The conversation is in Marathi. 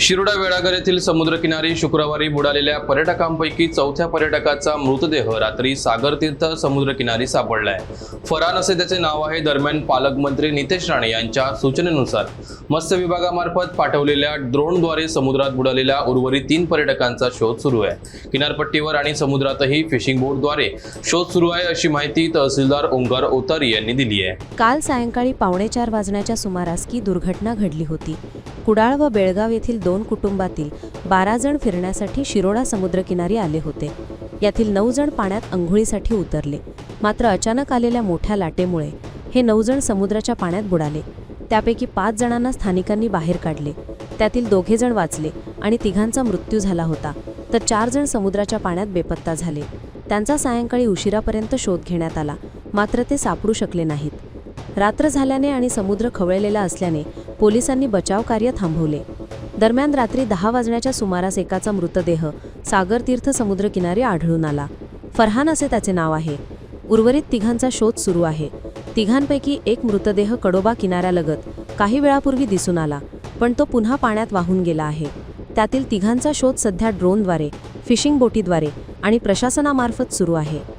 शिरोडा वेळागर येथील समुद्रकिनारी शुक्रवारी बुडालेल्या पर्यटकांपैकी चौथ्या पर्यटकाचा मृतदेह रात्री सागरतीर्थ समुद्रकिनारी सापडलाय. फरान असे त्याचे नाव आहे दरम्यान पालकमंत्री नितेश राणे यांच्या सूचनेनुसार. मत्स्य विभागामार्फत पाठवलेल्या ड्रोनद्वारे समुद्रात बुडालेल्या उर्वरित तीन पर्यटकांचा शोध सुरू आहे. किनारपट्टीवर आणि समुद्रातही फिशिंग बोटद्वारे शोध सुरू आहे अशी माहिती तहसीलदार ओंकार ओतारी यांनी दिली आहे. काल सायंकाळी पावणे चार वाजण्याच्या सुमारास की दुर्घटना घडली होती. कुडाळ व बेळगाव येथील दोन कुटुंबातील बारा जण फिरण्यासाठी शिरोडा समुद्रकिनारी आले होते. यातील नऊ जण पाण्यात अंघोळीसाठी उतरले. मात्र अचानक आलेल्या मोठ्या लाटेमुळे हे नऊ जण समुद्राच्या पाण्यात बुडाले. त्यापैकी पाच जणांना स्थानिकांनी बाहेर काढले. त्यातील दोघे जण वाचले आणि तिघांचा मृत्यू झाला होता. तर चार जण समुद्राच्या पाण्यात बेपत्ता झाले. त्यांचा सायंकाळी उशिरापर्यंत शोध घेण्यात आला. मात्र ते सापडू शकले नाहीत. रात्र झाल्याने आणि समुद्र खवळलेला असल्याने पोलिसांनी बचाव कार्य थांबवले. दरम्यान रात्री दहा वाजण्याच्या सुमारास एकाचा मृतदेह सागरतीर्थ समुद्रकिनारी आढळून आला. फरहान असे त्याचे नाव आहे. उर्वरित तिघांचा शोध सुरू आहे. तिघांपैकी एक मृतदेह कडोबा किनाऱ्यालगत काही वेळापूर्वी दिसून आला पण तो पुन्हा पाण्यात वाहून गेला आहे. त्यातील तिघांचा शोध सध्या ड्रोनद्वारे फिशिंग बोटीद्वारे आणि प्रशासनामार्फत सुरू आहे.